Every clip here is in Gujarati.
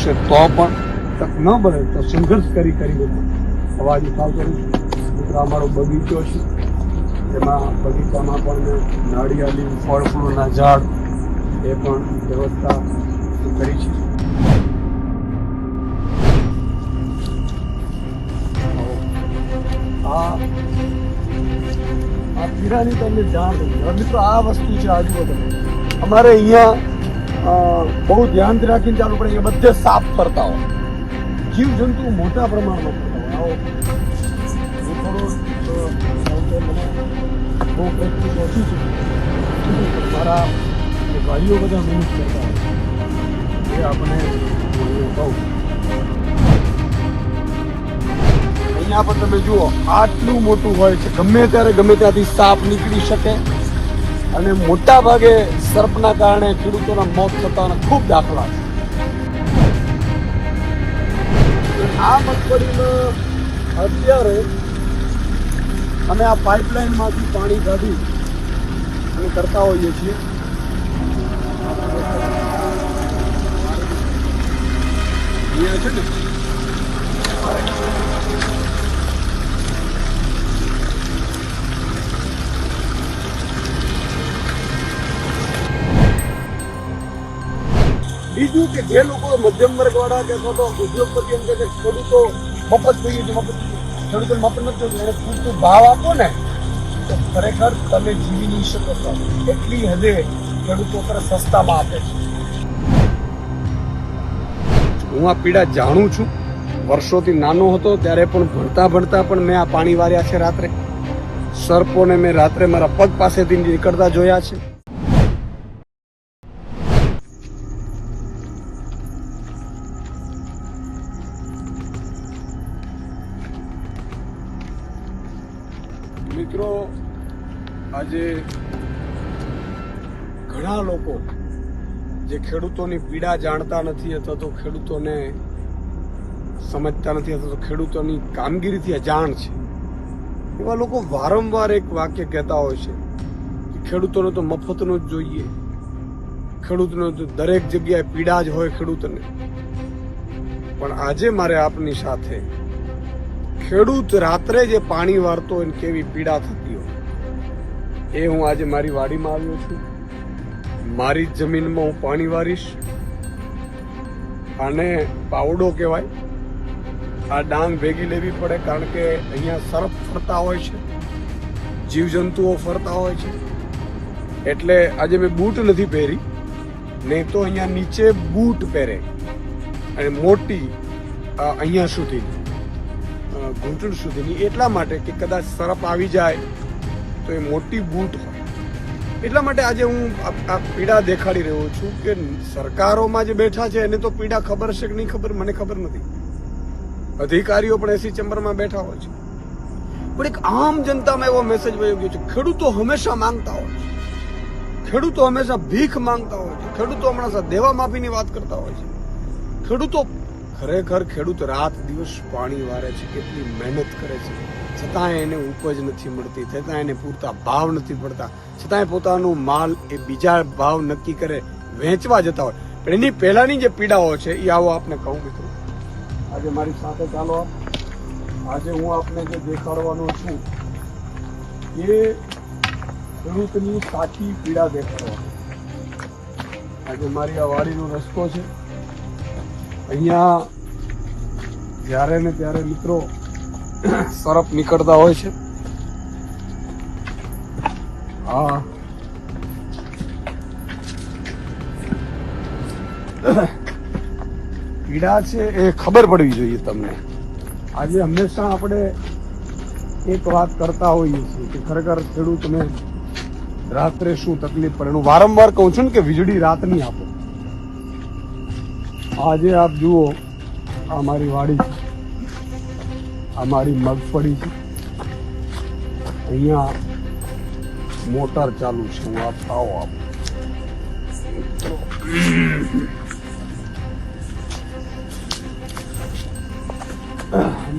મળશે તો પણ તક ન બને તો સંઘર્ષ કરી કરી અવાજ ઉઠાવ કરું. છું અમારો બગીચો છે. એમાં બગીચામાં પણ મેં નાળિયેરી ફળ ફૂલના ઝાડ એ પણ વ્યવસ્થા કરી છે. આ પીડાની તમને જાણ મિત્રો આ વસ્તુ છે આજુબાજુ. અમારે અહીંયા બહુ ધ્યાનથી રાખીને ચાલુ પડે એ બધે સાફ કરતા હોય. જીવ જંતુ મોટા પ્રમાણમાં કરતા હોય. આવો. બહુ મારા ભાઈઓ બધા મહેનત કરતા હોય. આપણે કહું અહીંયા પણ તમે જુઓ, આટલું મોટું હોય છે. ગમે ત્યારે ગમે ત્યાંથી સાપ નીકળી શકે. અને મોટા ભાગે સર્પના કારણે ખેડૂતોના મોત થતાના ખૂબ દાખલા છે. આ મગફળીમાં અત્યારે અમે આ પાઇપલાઇનમાંથી પાણી કાઢી અને કરતા હોઈએ છીએ. છે ને? બીજું કે જે લોકો મધ્યમ વર્ગ વાળા કે અથવા તો ઉદ્યોગપતિ એમ કે ખેડૂતો મફત થઈ ગયું મફત ખેડૂતો મફત નથી થતું એને પૂરતું ભાવ આપો ને, તો ખરેખર તમે જીવી નહીં શકો છો. એટલી હદે ખેડૂતો પર સસ્તામાં આપે છે. હું આ પીડા જાણું છું. વર્ષોથી નાનો હતો, ત્યારે પણ ભણતા ભણતા પણ મેં આ પાણી વાર્યા છે રાત્રે. સર્પોને મેં રાત્રે મારા પગ પાસેથી નીકળતા જોયા છે. આજે ઘણા લોકો જે ખેડૂતોની પીડા જાણતા નથી અથવા તો ખેડૂતોને સમજતા નથી અથવા તો ખેડૂતોની કામગીરીથી અજાણ છે. એવા લોકો વારંવાર એક વાક્ય કહેતા હોય છે કે ખેડૂતોને તો મફતનું જ જોઈએ. ખેડૂતનો તો દરેક જગ્યાએ પીડા જ હોય ખેડૂતને. પણ આજે મારે આપની સાથે ખેડૂત રાત્રે જે પાણી વારતો હોય કેવી પીડા થતી એ હું આજે મારી વાડીમાં આવ્યો છું. મારી જમીનમાં હું પાણી વારીશ. આને પાવડો કહેવાય. આ ડાંગ ભેગી લેવી પડે કારણ કે અહીંયા સરપ ફરતા હોય છે. જીવજંતુઓ ફરતા હોય છે. એટલે આજે મેં બૂટ નથી પહેરી. નહીં તો અહીંયા નીચે બૂટ પહેરે. અને મોટી અહીંયા સુધી ઘૂંટણ સુધીની એટલા માટે કે કદાચ સરપ આવી જાય તો એ મોટી બૂટ હોય. એટલા માટે આજે હું આ પીડા દેખાડી રહ્યો છું કે સરકારોમાં જે બેઠા છે એને તો પીડા ખબર છે કે નહીં ખબર? મને ખબર નથી. અધિકારીઓ પણ એસી ચેમ્બરમાં બેઠા હોય છે. પણ એક આમ જનતામાં એવો મેસેજ વયો ગયો છે, ખેડૂતો હંમેશા માંગતા હોય છે. ખેડૂતો હંમેશા ભીખ માંગતા હોય છે. ખેડૂતો હમણાં દેવા માફીની વાત કરતા હોય છે. ખેડૂતો ખરેખર ખેડૂત રાત દિવસ પાણી વારે છે, કેટલી મહેનત કરે છે. છતાંય એને ઉપજ નથી મળતી, છતાં એને પૂરતા ભાવ નથી પડતા, છતાંય પોતાનું માલ એ બીજા ભાવ નક્કી કરે, વેચવા જતા હોય. પણ એની પહેલાની જે પીડાઓ છે એ આવો આપને કહું મિત્રો. આજે મારી સાથે ચાલો આજે હું આપને જે દેખાડવાનો છું, એ ખેડૂતની સાચી પીડા દેખાડવા આજે મારી આ વાડીનો રસ્તો છે. અહીંયા જ્યારે ને ત્યારે મિત્રો સરપ નીકળતા હોય છે. હા. પીડા છે એ ખબર પડવી જોઈએ તમને. આજે હંમેશા આપણે એક વાત કરતા હોઈએ છીએ કે ખરેખર ખેડૂતને રાત્રે શું તકલીફ પડે હું વારંવાર કહું છું ને કે વીજળી રાતની આપો. આજે આપ જુઓ, આ મારી વાડી છે. આ મારી મગફળી અહીંયા મોટર ચાલુ છે. હું આપ આવો આપ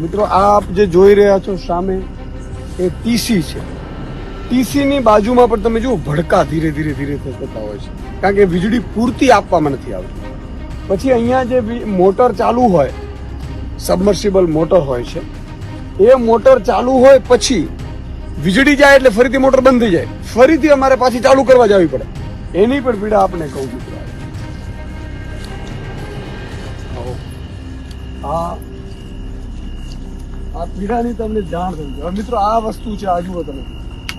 મિત્રો, આ આપ જે જોઈ રહ્યા છો સામે, એ ટીસી છે. ટીસીની બાજુમાં પણ તમે જુઓ, ભડકા ધીરે ધીરે ધીરે થતા હોય છે. કારણ કે વીજળી પૂરતી આપવામાં નથી આવતી. પછી અહીંયા જે મોટર ચાલુ હોય સબમર્સિબલ મોટર હોય છે એ મોટર ચાલુ હોય પછી વીજળી જાય એટલે ફરીથી મોટર બંધ થઈ જાય. ફરીથી અમારે પાછી ચાલુ કરવા જવી પડે. એની પણ પીડા આપણે કહું છું. આ આ પીડાની તમને જાણ થઈ હવે મિત્રો, આ વસ્તુ છે આ જુઓ તમે.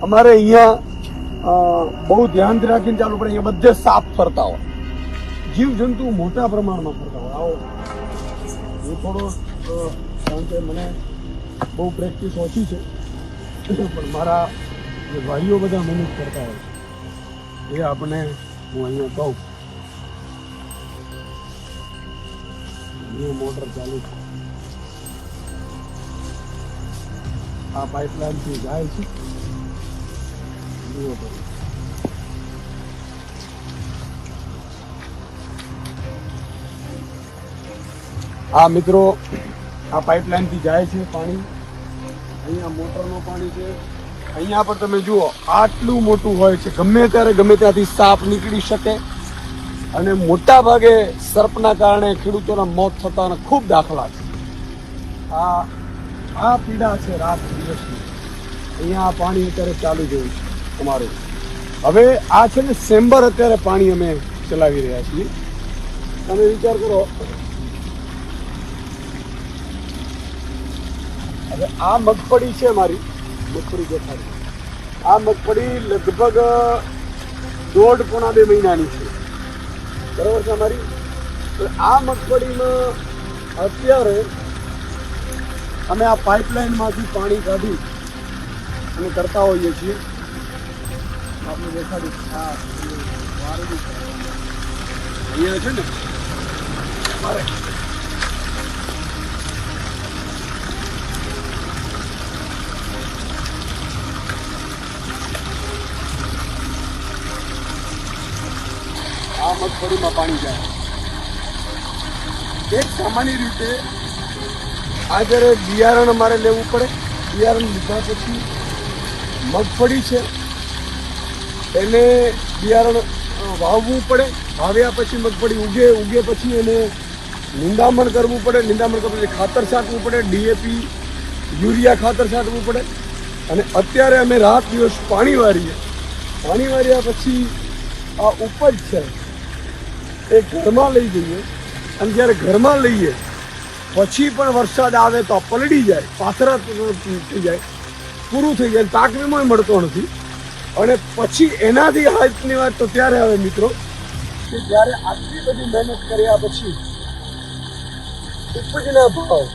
અમારે અહીંયા બહુ ધ્યાનથી રાખીને ચાલુ પડે. અહીંયા બધે સાપ ફરતા હોય. જીવ જંતુ મોટા પ્રમાણમાં ફરતા હોય. આવો. હું થોડો મને બહુ પ્રેક્ટિસ ઓછી છે. પણ મારા જે ભાઈઓ બધા મહેનત કરતા હોય એ આપણે હું અહીંયા કહું. અહીંયા મોટર ચાલુ છે. આ પાઇપલાઇનથી જાય છે. આ મિત્રો આ પાઇપલાઇનથી જાય છે પાણી. અહીંયા મોટરનું પાણી છે. અહીંયા પણ તમે જુઓ, આટલું મોટું હોય છે. ગમે ત્યારે ગમે ત્યાંથી સાપ નીકળી શકે. અને મોટા ભાગે સર્પના કારણે ખેડૂતોના મોત થતાના ખૂબ દાખલા છે. આ આ પીડા છે રાત દિવસની. અહીંયા આ પાણી અત્યારે ચાલુ થયું છે અમારું. હવે આ છે ને સેમ્બર અત્યારે પાણી અમે ચલાવી રહ્યા છીએ. તમે વિચાર કરો હવે આ મગફળી છે મારી, મગફળી દેખાડી. આ મગફળી લગભગ દોઢ પોણા બે મહિનાની છે. બરાબર છે અમારી તો આ મગફળીમાં અત્યારે અમે આ પાઇપલાઇનમાંથી પાણી કાઢી અને કરતા હોઈએ છીએ. આપણે દેખાડી આ વારેલું અહીંયા છે ને? મારે આ મગફળીમાં પાણી જાય. એક સામાન્ય રીતે આ જ્યારે બિયારણ અમારે લેવું પડે, બિયારણ લીધા પછી મગફળી છે, એને બિયારણ વાવવું પડે, વાવ્યા પછી મગફળી ઉગે ઉગે પછી એને નિંદામણ કરવું પડે, નિંદામણ કરવું પછી ખાતર છાંટવું પડે, ડીએપી, યુરિયા ખાતર છાંટવું પડે. અને અત્યારે અમે રાત દિવસ પાણી વારીએ પાણી વાર્યા પછી આ ઉપજ છે એ ઘરમાં લઈ જઈએ. અને જ્યારે ઘરમાં લઈએ, પછી પણ વરસાદ આવે તો પલડી જાય, પાથરા થઈ જાય, પૂરું થઈ જાય, પાક વીમો મળતો નથી. અને પછી એનાથી હાથની વાત તો ત્યારે આવે મિત્રો, કે જ્યારે આટલી બધી મહેનત કર્યા પછી ઉપજના ભાવ,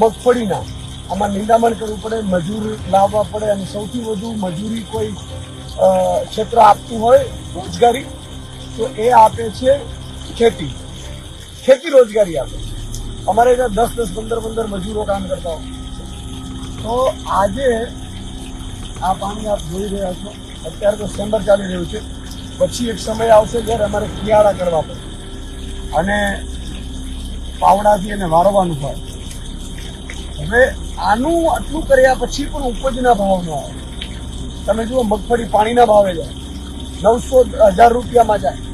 મગફળીના, આમાં નિંદામણ કરવું પડે, મજૂર લાવવા પડે, અને સૌથી વધુ મજૂરી કોઈ ક્ષેત્ર આપતું હોય રોજગારી, તો એ આપે છે ખેતી. ખેતી રોજગારી આપે અમારે ત્યાં દસ દસ, પંદર પંદર મજૂરો કામ કરતા હોય. તો આજે આ પાણી આપ જોઈ રહ્યા છો. અત્યારે તો સેમ્બર ચાલી રહ્યું છે. પછી એક સમય આવશે જ્યારે અમારે કિયાળા કરવા પડે. અને પાવડાથી એને વારવાનું થાય હવે આનું આટલું કર્યા પછી પણ ઉપજના ભાવ ન આવે. તમે જુઓ મગફળી પાણીના ભાવે જાય. નવસો, હજાર રૂપિયામાં જાય.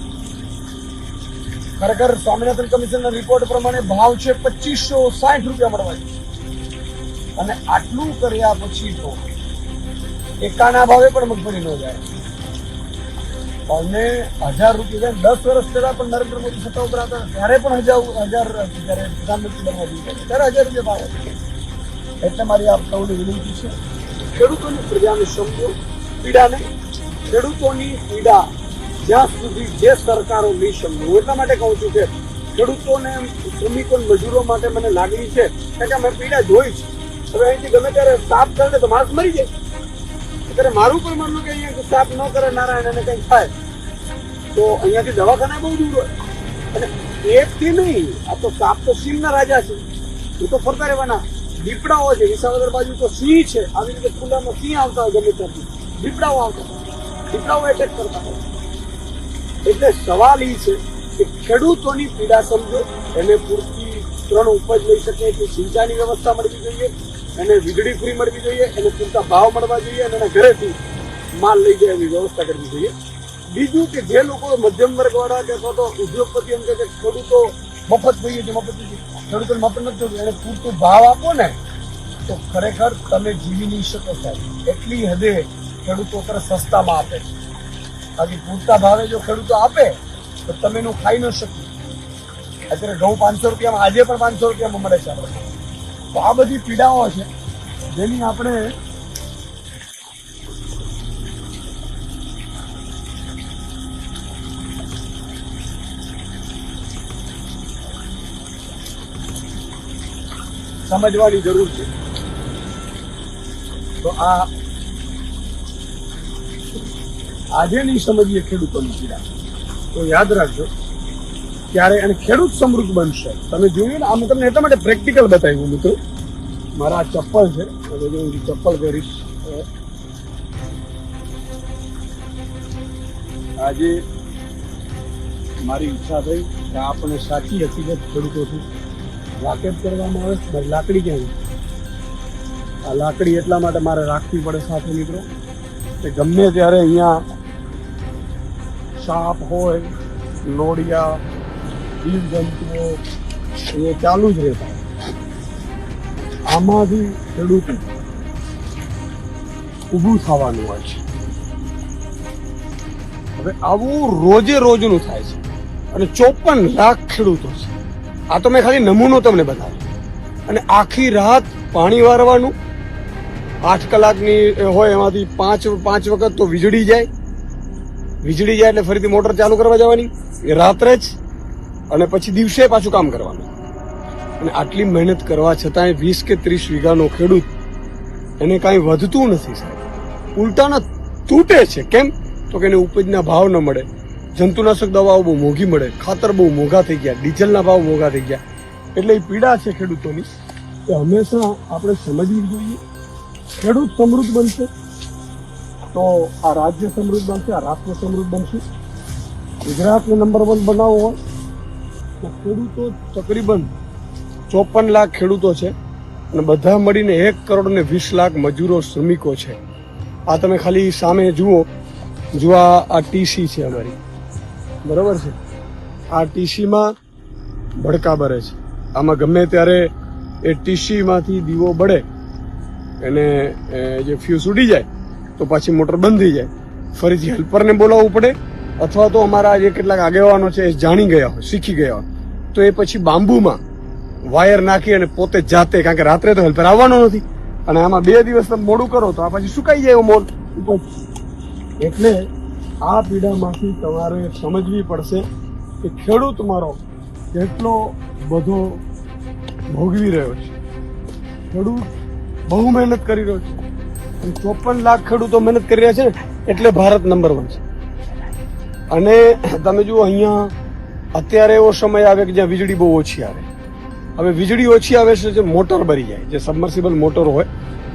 ખરેખર સ્વામિનાથન કમિશનના રિપોર્ટ પ્રમાણે ભાવ છે પચીસો સાઠ રૂપિયા મળવા જોઈએ અને આટલું કર્યા પછી તો એકાના ભાવે પણ મગફળી ન જાય. અને હજાર રૂપિયા દસ વર્ષ પહેલા પણ નરેન્દ્ર મોદી સત્તા ઉપર હતા, ત્યારે પણ હજાર હજાર જ્યારે પ્રધાનમંત્રી બનવા દીધા ત્યારે હજાર રૂપિયા ભાવ એટલે મારી આપ સૌની વિનંતી છે, ખેડૂતોની પ્રજાને સમજો પીડાને, ખેડૂતોની પીડા જ્યાં સુધી જે સરકારો નહીં હું એટલા માટે કહું છું કે ખેડૂતોને શ્રમિકો મજૂરો માટે મને લાગણી છે, કારણ કે મેં પીડા જોઈ છે. હવે અહીંથી ગમે ત્યારે સાફ કરે તો માણસ મરી જાય. અત્યારે મારું પણ માનવું કે અહીંયા સાફ ન કરે, નારાયણ અને કંઈક થાય. તો અહીંયાથી દવાખાના બહુ દૂર હોય. અને એકથી નહીં, આ તો સાપ તો સિંહના રાજા છે. એ તો ફરતા રહેવાના. દીપડાઓ છે, વિસાવદર બાજુ તો સિંહ છે. આવી રીતે ખુલ્લામાં સિંહ આવતા હોય ગમે ત્યાંથી. દીપડાઓ આવતા દીપડાઓ એટેક કરતા હોય. એટલે સવાલ એ છે કે ખેડૂતોની પીડા સમજો, એને પૂરતી ત્રણ ઉપજ લઈ શકે એટલી સિંચાઈની વ્યવસ્થા મળવી જોઈએ, એને વીજળી પૂરી મળવી જોઈએ, એને પૂરતા ભાવ મળવા જોઈએ, અને એના ઘરેથી માલ લઈ જાય એવી વ્યવસ્થા કરવી જોઈએ. બીજું કે જે લોકો મધ્યમ વર્ગવાળા કે અથવા તો ઉદ્યોગપતિ એમ કે ખેડૂતો મફત જોઈએ છે, મફત ખેડૂતોને મફત નથી જોતું, એને પૂરતો ભાવ આપો ને, તો ખરેખર તમે જીવી નહીં શકો સાહેબ. એટલી હદે ખેડૂતો અત્યારે સસ્તામાં આપે છે. બાકી પૂરતા ભાવે જો ખેડૂતો આપે, તો તમે એનું ખાઈ ન શકો. અત્યારે ઘઉં પાંચસો રૂપિયામાં, આજે પણ પાંચસો રૂપિયામાં મળે છે તો આ બધી પીડાઓ છે, જેની આપણે સમજવાની જરૂર છે. તો આ આજે નહીં સમજીએ ખેડૂતોની પીડા. તો યાદ રાખજો ત્યારે અને ખેડૂત સમૃદ્ધ બનશે. તમે જોયું ને, આમ તમને એટલા માટે પ્રેક્ટિકલ બતાવ્યું મિત્રો. મારા ચપ્પલ છે, હવે જો હું ચપ્પલ પહેરીશ આજે મારી ઈચ્છા થઈ કે આપણે સાચી હકીકત ખેડૂતોથી વાકેફ કરવામાં આવે. છે લાકડી ક્યાં આ લાકડી એટલા માટે મારે રાખવી પડે સાથે મિત્રો, કે ગમે ત્યારે અહીંયા સાપ હોય, લોડિયા જીવજંતુઓ એ ચાલુ જ રહેતા આમાંથી ખેડૂત ઊભું થવાનું હોય છે. હવે આવું રોજે રોજનું થાય છે. અને ચોપન લાખ ખેડૂતો છે. આ તો મેં ખાલી નમૂનો તમને બતાવ્યો. અને આખી રાત પાણી વારવાનું, આઠ કલાકની હોય એમાંથી પાંચ પાંચ વખત તો વીજળી જાય. વીજળી જાય એટલે ફરીથી મોટર ચાલુ કરવા જવાની. એ રાત્રે જ અને પછી દિવસે પાછું કામ કરવાનું. અને આટલી મહેનત કરવા છતાંય વીસ કે ત્રીસ વીઘાનો ખેડૂત એને કાંઈ વધતું નથી, સાહેબ. ઉલટાના તૂટે છે. કેમ? તો કે એને ઉપજના ભાવ ન મળે. જંતુનાશક દવાઓ બહુ મોંઘી મળે. ખાતર બહુ મોંઘા થઈ ગયા. ડીઝલના ભાવ મોંઘા થઈ ગયા. એટલે એ પીડા છે ખેડૂતોની. એ હંમેશા આપણે સમજવી જોઈએ. ખેડૂત સમૃદ્ધ બનશે. તો આ રાજ્ય સમૃદ્ધ બનશે, આ રાષ્ટ્ર સમૃદ્ધ બનશે. ગુજરાતને નંબર વન બનાવવો હોય તો ખેડૂતો તકરીબન ચોપન લાખ ખેડૂતો છે અને બધા મળીને એક કરોડ ને વીસ લાખ મજૂરો શ્રમિકો છે. આ તમે ખાલી સામે જુઓ, જો આ ટીસી છે અમારી. બરાબર છે? આ ટીસીમાં ભડકા બરે છે. આમાં ગમે ત્યારે એ ટીસીમાંથી દીવો બળે, એને જે ફ્યુઝ ઉડી જાય તો પાછી મોટર બંધ થઈ જાય. ફરીથી હેલ્પરને બોલાવવું પડે અથવા તો અમારા જે કેટલાક આગેવાનો છે એ જાણી ગયા હોય, શીખી ગયા હોય. તો એ પછી બાંબુમાં વાયર નાખી અને પોતે જાતે, કારણ કે રાત્રે તો હેલ્પર આવવાનો નથી. અને આમાં બે દિવસ તમે મોડું કરો તો આ પછી સુકાઈ જાય એવો મોલ. એટલે આ પીડામાંથી તમારે સમજવી પડશે કે ખેડૂત મારો કેટલો બધો ભોગવી રહ્યો છે. ખેડૂત બહુ મહેનત કરી રહ્યો છે. ચોપન લાખ ખેડૂતો મહેનત કરી રહ્યા છે એટલે ભારત નંબર વન છે. અને તમે જુઓ અહીંયા, અત્યારે એવો સમય આવે કે જ્યાં વીજળી બહુ ઓછી આવે. હવે વીજળી ઓછી આવે છે જે મોટર બની જાય, જે સબમર્સિબલ મોટર હોય,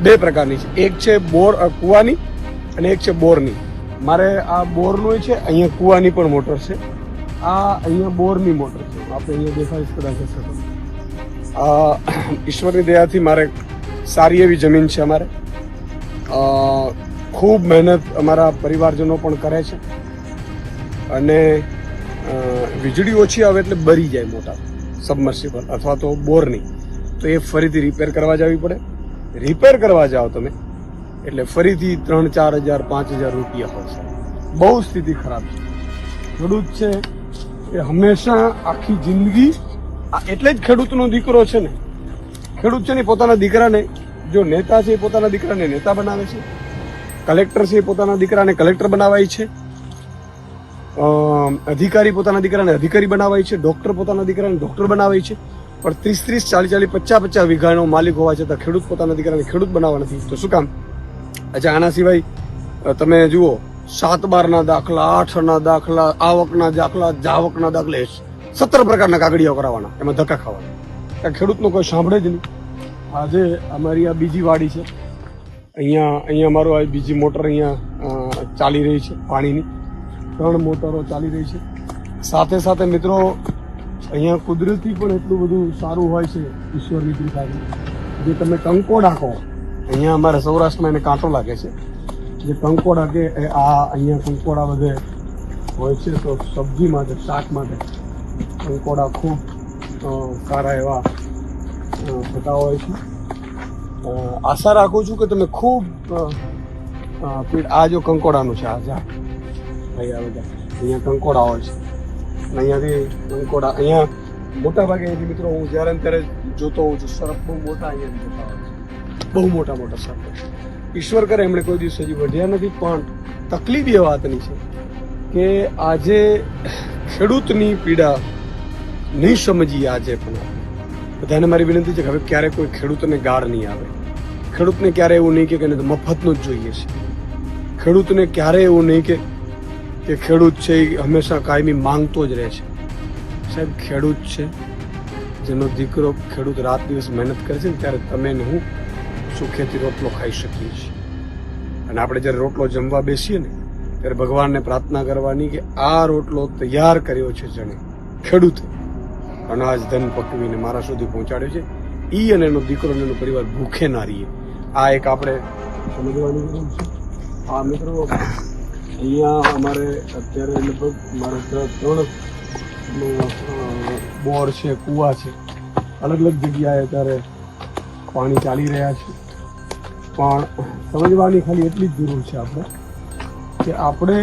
બે પ્રકારની છે. એક છે બોર કૂવાની અને એક છે બોરની. મારે આ બોરનું છે, અહીંયા કૂવાની પણ મોટર છે. આ અહીંયા બોરની મોટર છે. આપણે અહીંયા દેખાય કદાચ હશે ઈશ્વરની દયાથી મારે સારી એવી જમીન છે અમારે. ખૂબ મહેનત અમારા પરિવારજનો પણ કરે છે અને વીજળી ઓછી આવે એટલે બરી જાય મોટા સબમર્સિબલ અથવા તો બોરની. તો એ ફરીથી રિપેર કરવા જવી પડે. રિપેર કરવા જાઓ તમે, એટલે ફરીથી ત્રણ, ચાર હજાર, પાંચ હજાર રૂપિયા હોય બહુ સ્થિતિ ખરાબ છે. ખેડૂત છે એ હંમેશા આખી જિંદગી એટલે જ ખેડૂતનો દીકરો છે ને. ખેડૂત છે ને પોતાના દીકરાને જો નેતા છે એ પોતાના દીકરાને નેતા બનાવે છે? કલેક્ટર છે એ પોતાના દીકરાને કલેક્ટર બનાવાય છે? અધિકારી પોતાના દીકરાને અધિકારી બનાવાય છે? ડૉક્ટર પોતાના દીકરાને ડૉક્ટર બનાવાય છે? પણ ત્રીસ ત્રીસ, ચાલીસ ચાલીસ, પચાસ પચાસ વીઘાનો માલિક હોવા છતાં ખેડૂત પોતાના દીકરાને ખેડૂત બનાવવા નથી. તો શું કામ? અચ્છા, આના સિવાય તમે જુઓ, સાત બારના દાખલા, આઠના દાખલા, આવકના દાખલા, જાવકના દાખલા સત્તર પ્રકારના કાગળિયા કરાવવાના, એમાં ધક્કા ખાવાના. ખેડૂતનો કોઈ સાંભળે જ નહીં. આજે અમારી આ બીજી વાડી છે. અહીંયા અહીંયા અમારો આ બીજી મોટર અહીંયા ચાલી રહી છે પાણીની. ત્રણ મોટરો ચાલી રહી છે. સાથે સાથે મિત્રો, અહીંયા કુદરતી પણ એટલું બધું સારું હોય છે ઈશ્વરની કૃપાથી. જે તમે કંકોડા કહો અહીંયા અમારે સૌરાષ્ટ્રમાં એને કાંટો લાગે છે. જે કંકોડા કે આ અહીંયા કંકોડા બધે હોય છે તો સબ્જી માટે, શાક માટે કંકોડા ખૂબ સારા એવા થતા હોય છે. આશા રાખું છું કે તમે ખૂબ આ જો કંકોડાનું છે, આ જા. અહીંયા બધા. અહીંયા કંકોડા હોય છે. અહીંયાથી કંકોડા, અહીંયા મોટા ભાગે અહીંથી મિત્રો હું જ્યારે ત્યારે જોતો હોઉં છું, સરફ બહુ મોટા અહીંયાથી જોતા હોય છે. બહુ મોટા મોટા સરફ ઈશ્વર કરે, એમણે કોઈ દિવસ હજી વધ્યા નથી, પણ તકલીફ એ વાતની છે કે આજે ખેડૂતની પીડા નહીં સમજી આજે પણ. બધાને મારી વિનંતી છે કે હવે ક્યારે કોઈ ખેડૂતને ગાળ નહીં આવે. ખેડૂતને ક્યારે એવું નહીં કે મફતનું જ જોઈએ છે. ખેડૂતને ક્યારે એવું નહીં કે કે ખેડૂત છે એ હંમેશા કાયમી માંગતો જ રહે છે. સાહેબ, ખેડૂત છે, જેનો દીકરો ખેડૂત રાત દિવસ મહેનત કરે છે ને ત્યારે તમે ને હું સુખેથી રોટલો ખાઈ શકીએ છીએ. અને આપણે જ્યારે રોટલો જમવા બેસીએ ને, ત્યારે ભગવાનને પ્રાર્થના કરવાની કે આ રોટલો તૈયાર કર્યો છે જણે. ખેડૂતે. અનાજ, ધન પકવીને મારા સુધી પહોંચાડ્યું છે. ઈ અને એનો દીકરો અને એનો પરિવાર ભૂખે ના રહીએ. આ એક આપણે સમજવાની જરૂર છે. આ મિત્રો, અહીંયા અમારે અત્યારે લગભગ મારે ત્રણ બોર છે, કૂવા છે. અલગ અલગ જગ્યાએ અત્યારે પાણી ચાલી રહ્યા છે. પણ સમજવાની ખાલી એટલી જ જરૂર છે આપણે કે આપણે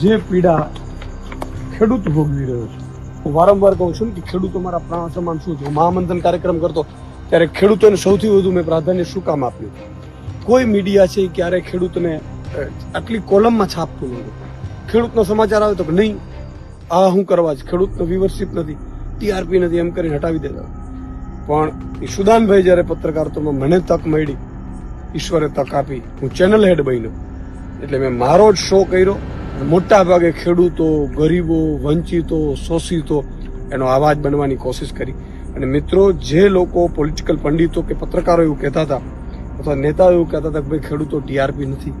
જે પીડા ખેડૂત ભોગવી રહ્યો છે હું વારંવાર કહું છું કે ખેડૂતો મારા પ્રાણ સમાન શું છે? મહામંથન કાર્યક્રમ કરતો ત્યારે ખેડૂતોને સૌથી વધુ મેં પ્રાધાન્ય શું કામ આપ્યું? કોઈ મીડિયા છે ક્યારે ખેડૂતને આટલી કોલમમાં છાપતું નથી. ખેડૂતનો સમાચાર આવે તો નહીં, આ હું કરવા જ, ખેડૂતનો વ્યુવરશિપ નથી ટીઆરપી નથી, એમ કરીને હટાવી દેતા. પણ ઈશુદાનભાઈ જ્યારે પત્રકારત્વમાં મને તક મળી, ઈશ્વરે તક આપી, હું ચેનલ હેડ બન્યો. એટલે મેં મારો જ શો કર્યો. મોટા ભાગે ખેડૂતો, ગરીબો, વંચિતો, શોષિતો એનો અવાજ બનવાની કોશિશ કરી. અને મિત્રો, જે લોકો પોલિટિકલ પંડિતો કે પત્રકારો એવું કહેતા હતા, અથવા નેતાઓ એવું કહેતા હતા કે ભાઈ ખેડૂતો ટીઆરપી નથી.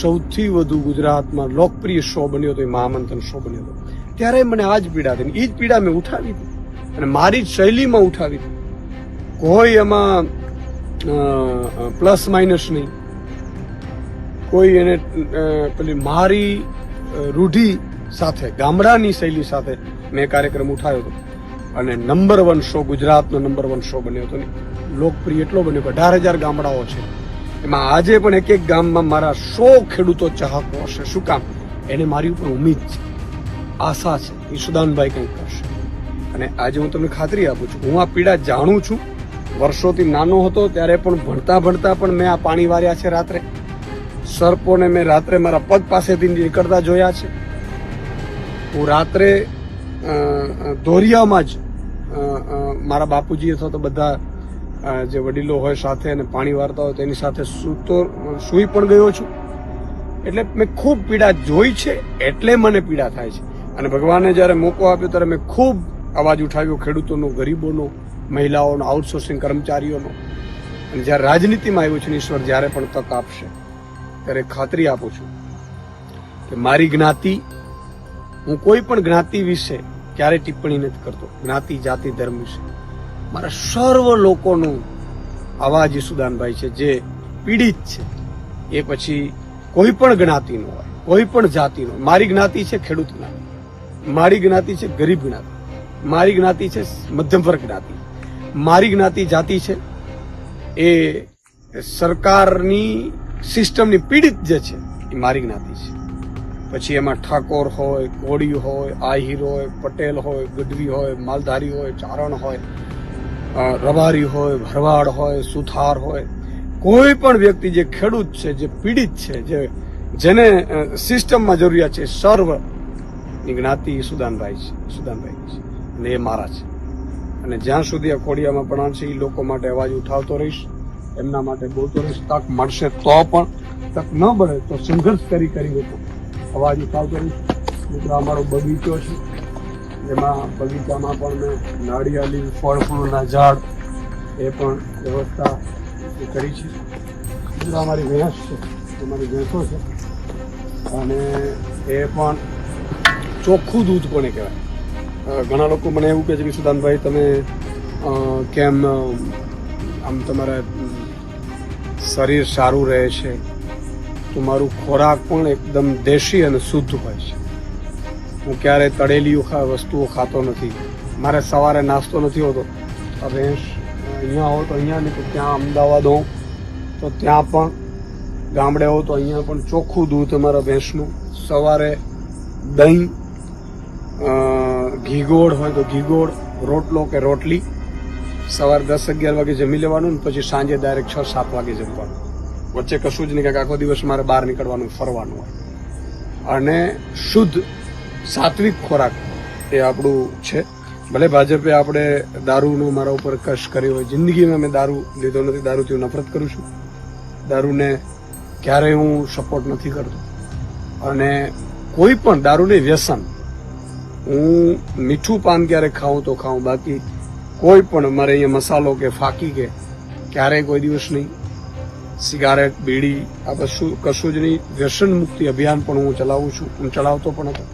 સૌથી વધુ ગુજરાતમાં લોકપ્રિય શો બન્યો હતો, એ મહામંથન શો બન્યો હતો. ત્યારે મને આ જ પીડા હતી એ જ પીડા મેં ઉઠાવી. હતી અને મારી જ શૈલીમાં ઉઠાવી. હતી કોઈ એમાં પ્લસ માઇનસ નહીં. કોઈ એને પેલી મારી રૂઢિ સાથે, ગામડાની શૈલી સાથે મેં કાર્યક્રમ ઉઠાવ્યો હતો. અને નંબર વન શો ગુજરાતનો નંબર વન શો બન્યો હતો ને. લોકપ્રિય એટલો બન્યો અઢાર હજાર ગામડાઓ છે. એમાં આજે પણ એક એક ગામમાં મારા સો ખેડૂતો ચાહકો હશે. શું કામ? એને મારી ઉપર ઉમીદ છે. આશા છે. ઈશુદાનભાઈ કંઈક કરશે. અને આજે હું તમને ખાતરી આપું છું. હું આ પીડા જાણું છું. વર્ષોથી નાનો હતો, ત્યારે પણ ભણતા ભણતા પણ મેં આ પાણી વાર્યા છે રાત્રે. સર્પોને મેં રાત્રે મારા પગ પાસેથી નીકળતા જોયા છે. હું રાત્રે ધોરિયામાં જ મારા બાપુજી અથવા તો બધા જે વડીલો હોય સાથે અને પાણી વારતા હોય તેની સાથે સૂતો, સૂઈ પણ ગયો છું. એટલે મેં ખૂબ પીડા જોઈ છે, એટલે મને પીડા થાય છે. અને ભગવાને જ્યારે મોકો આપ્યો ત્યારે મેં ખૂબ અવાજ ઉઠાવ્યો ખેડૂતોનો, ગરીબોનો, મહિલાઓનો આઉટસોર્સિંગ કર્મચારીઓનો. અને જ્યારે રાજનીતિમાં આવ્યો છે ઈશ્વર જ્યારે પણ તક આપશે. ત્યારે ખાતરી આપું છું કે મારી જ્ઞાતિ, હું કોઈ પણ જ્ઞાતિ વિશે ક્યારે ટિપ્પણી નથી કરતો. જ્ઞાતિ, જાતિ, ધર્મ વિશે. મારા સર્વ લોકોનો અવાજ સુદાનભાઈ છે, જે પીડિત છે. એ પછી કોઈ પણ જ્ઞાતિનો હોય, કોઈ પણ જાતિનો મારી જ્ઞાતિ છે ખેડૂત જ્ઞાતિ. મારી જ્ઞાતિ છે ગરીબ જ્ઞાતિ. મારી જ્ઞાતિ છે મધ્યમ વર્ગ જ્ઞાતિ. મારી જ્ઞાતિ જાતિ છે. એ સરકારની સિસ્ટમની પીડિત જે છે, એ મારી જ્ઞાતિ છે. પછી એમાં ઠાકોર હોય કોળી હોય, આહિર હોય, પટેલ હોય, ગઢવી હોય, માલધારી હોય, ચારણ હોય રબારી હોય, ભરવાડ હોય, સુથાર હોય. કોઈ પણ વ્યક્તિ જે ખેડૂત છે, જે પીડિત છે, જે, જેને સિસ્ટમમાં જરૂરિયાત છે, સર્વ જ્ઞાતિ સુદાનભાઈ છે સુદાનભાઈ છે. અને એ મારા છે. અને જ્યાં સુધી આ ખોડિયામાં પણ છે એ લોકો માટે અવાજ ઉઠાવતો રહીશ. એમના માટે બોલતો તક મળશે તો પણ તક ન મળે તો સંઘર્ષ કરી કરી હતો અવાજ ઉઠાવ રહીશ મિત્રો, અમારો બગીચો છે. એમાં બગીચામાં પણ મેં નાળિયેરી ફળ ફૂલના ઝાડ એ પણ વ્યવસ્થા કરી છે. મિત્રો, અમારી ભેંસ છે. અમારી ભેંસો છે. અને એ પણ ચોખ્ખું દૂધ કોને કહેવાય? ઘણા લોકો મને એવું કહે છે કે, સુદાનભાઈ, તમે કેમ આમ તમારા શરીર સારું રહે છે તમારું ખોરાક પણ એકદમ દેશી અને શુદ્ધ હોય છે. હું ક્યારે તળેલી વસ્તુઓ ખાતો નથી. મારે સવારે નાસ્તો નથી હોતો. ભેંસ, અહીંયા હો તો અહીંયા નહીં, તો ત્યાં અમદાવાદ હોઉં, તો ત્યાં પણ, ગામડે હો તો અહીંયા પણ ચોખ્ખું દૂધ અમારા ભેંસનું. સવારે દહીં ઘીગોળ હોય તો ઘીગોળ રોટલો કે રોટલી. સવારે દસ અગિયાર વાગે જમી લેવાનું ને પછી સાંજે ડાયરેક્ટ છ સાત વાગે જમવાનું. વચ્ચે કશું જ નહીં કે આખો દિવસ મારે બહાર નીકળવાનું, ફરવાનું હોય. અને શુદ્ધ સાત્વિક ખોરાક એ આપણું છે. ભલે ભાજપે આપણે દારૂનો મારા ઉપર કશ કર્યો હોય, જિંદગીમાં મેં દારૂ લીધો નથી દારૂથી હું નફરત કરું છું. દારૂને ક્યારેય હું સપોર્ટ નથી કરતો. અને કોઈ પણ દારૂની વ્યસન, હું મીઠું પાન ક્યારે ખાઉં તો ખાઉં, બાકી કોઈ પણ મારે અહીંયા મસાલો કે ફાકી કે ક્યારેય કોઈ દિવસ નહીં. સિગારેટ બીડી, આ કશું કશું જ નહીં. વ્યસન મુક્તિ અભિયાન પણ હું ચલાવું છું. હું ચલાવતો પણ હતો.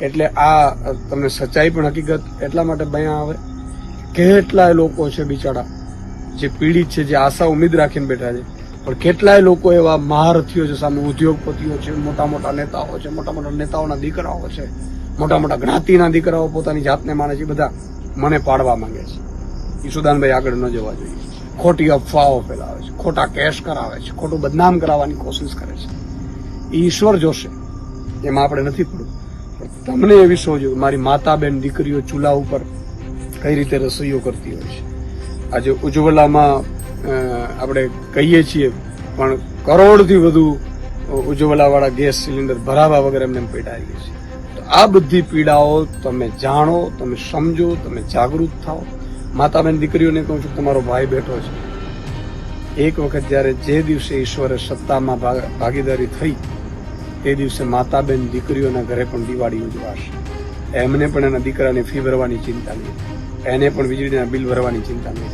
એટલે આ તમને સચ્ચાઈ પણ હકીકત એટલા માટે બયા આવે. કેટલાય લોકો છે બિચારા જે પીડિત છે, જે આશા ઉમેદ રાખીને બેઠા છે. પણ કેટલાય લોકો એવા મહારથીઓ છે, સામે ઉદ્યોગપતિઓ છે મોટા મોટા નેતાઓ છે મોટા મોટા નેતાઓના દીકરાઓ છે મોટા મોટા જ્ઞાતિના દીકરાઓ પોતાની જાતને માને છે, બધા. મને પાડવા માંગે છે. ઈસુદાનભાઈ આગળ ન જવા જોઈએ. ખોટી અફવાઓ ફેલાવે છે, ખોટા કેસ કરાવે છે, ખોટું બદનામ કરાવવાની કોશિશ કરે છે. એ ઈશ્વર જોશે, એમાં આપણે નથી પડવું. તમને એવી સોજો મારી માતા બેન દીકરીઓ ચૂલા ઉપર કઈ રીતે રસોઈઓ કરતી હોય છે. આજે ઉજ્જવલામાં આપણે કહીએ છીએ, પણ કરોડથી વધુ ઉજ્જવલાવાળા ગેસ સિલિન્ડર ભરાવા વગર એમને પેટાઈ પીડાઈએ છીએ તો આ બધી પીડાઓ તમે જાણો, તમે સમજો, તમે જાગૃત થાઓ. માતા બેન દીકરીઓને કહું છું, તમારો ભાઈ બેઠો છે. એક વખત જ્યારે જે દિવસે ઈશ્વરે સત્તામાં ભાગીદારી થઈ, તે દિવસે માતા બેન દીકરીઓના ઘરે પણ દિવાળી ઉજવાશે. એમને પણ એના દીકરાને ફી ભરવાની ચિંતા નહીં. એને પણ વીજળીના બિલ ભરવાની ચિંતા નહીં.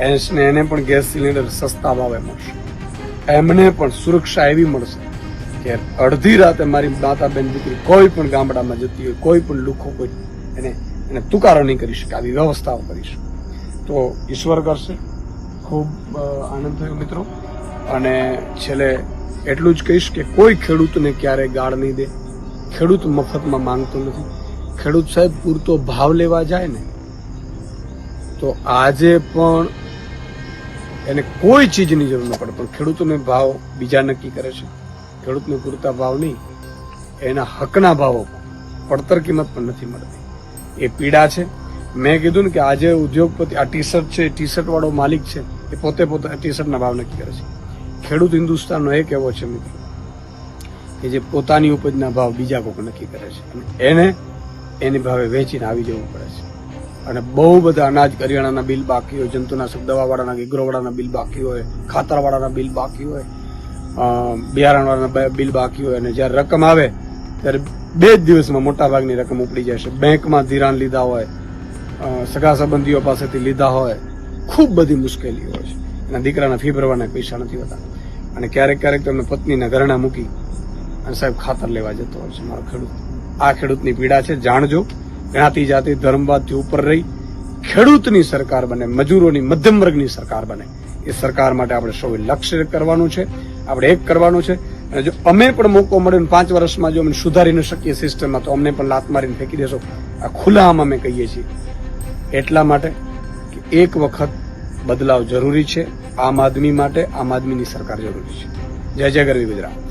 એસને એને પણ ગેસ સિલિન્ડર સસ્તા ભાવે મળશે. એમને પણ સુરક્ષા એવી મળશે કે અડધી રાતે મારી દાતાબેન દીકરી કોઈ પણ ગામડામાં જતી હોય, કોઈ પણ લુખો કોઈ એને એને તુકારો નહીં કરી શકે, આવી વ્યવસ્થાઓ કરીશું. તો ઈશ્વર કરશે. ખૂબ આનંદ થયો મિત્રો. અને છેલ્લે એટલું જ કહીશ કે કોઈ ખેડૂતને ક્યારે ગાળ નહીં દે. ખેડૂત મફતમાં માંગતો નથી. ખેડૂત સાહેબ, પૂરતો ભાવ લેવા જાય ને, તો આજે પણ એને કોઈ ચીજની જરૂર ન પડે. પણ ખેડૂતોને ભાવ બીજા નક્કી કરે છે. ખેડૂતને પૂરતા ભાવ નહીં, એના હકના ભાવો પડતર કિંમત પણ નથી મળતી. એ પીડા છે. મેં કીધું ને કે આજે ઉદ્યોગપતિ, આ ટી શર્ટ છે ટી શર્ટ વાળો માલિક છે, એ પોતે પોતે ટી શર્ટના ભાવ નક્કી કરે છે. ખેડૂત હિન્દુસ્તાનનો એક એવો છે મિત્રો, કે જે પોતાની ઉપજના ભાવ બીજા કોઈક નક્કી કરે છે. એને, એની ભાવે વેચીને આવી જવું પડે છે. અને બહુ બધા અનાજ, કરિયાણાના બિલ બાકી હોય, જંતુનાશક દવાવાળાના એગ્રોવાળાના બિલ બાકી હોય, ખાતરવાળાના બિલ બાકી હોય બિયારણવાળાના બિલ બાકી હોય અને જ્યારે રકમ આવે, ત્યારે બે જ દિવસમાં મોટાભાગની રકમ ઉપડી જાય છે. બેંકમાં ધિરાણ લીધા હોય સગા સંબંધીઓ પાસેથી લીધા હોય, ખૂબ બધી મુશ્કેલીઓ હોય છે. એના દીકરાના ફી ભરવાના પૈસા નથી હોતા. અને ક્યારેક ક્યારેક તમને પત્નીના ઘરણા મૂકી અને સાહેબ ખાતર લેવા જતો હોય છે મારો ખેડૂત. આ ખેડૂતની પીડા છે, જાણજો. જ્ઞાતિ જાતિ ધર્મવાદથી ઉપર રહી, ખેડૂતની સરકાર બને, મજૂરોની મધ્યમ વર્ગની સરકાર બને. એ સરકાર માટે આપણે સૌએ લક્ષ્ય કરવાનું છે. આપણે એક કરવાનું છે. અને જો અમે પણ મોકો મળ્યો પાંચ વર્ષમાં જો અમે સુધારી ન શકીએ સિસ્ટમમાં, તો અમને પણ લાત મારીને ફેંકી દેશો. આ ખુલ્લામાં અમે કહીએ છીએ. એટલા માટે કે એક વખત બદલાવ જરૂરી છે. આમ આદમી માટે, આમ આદમીની સરકાર જરૂરી છે. જય જય ગરવી ગુજરાત.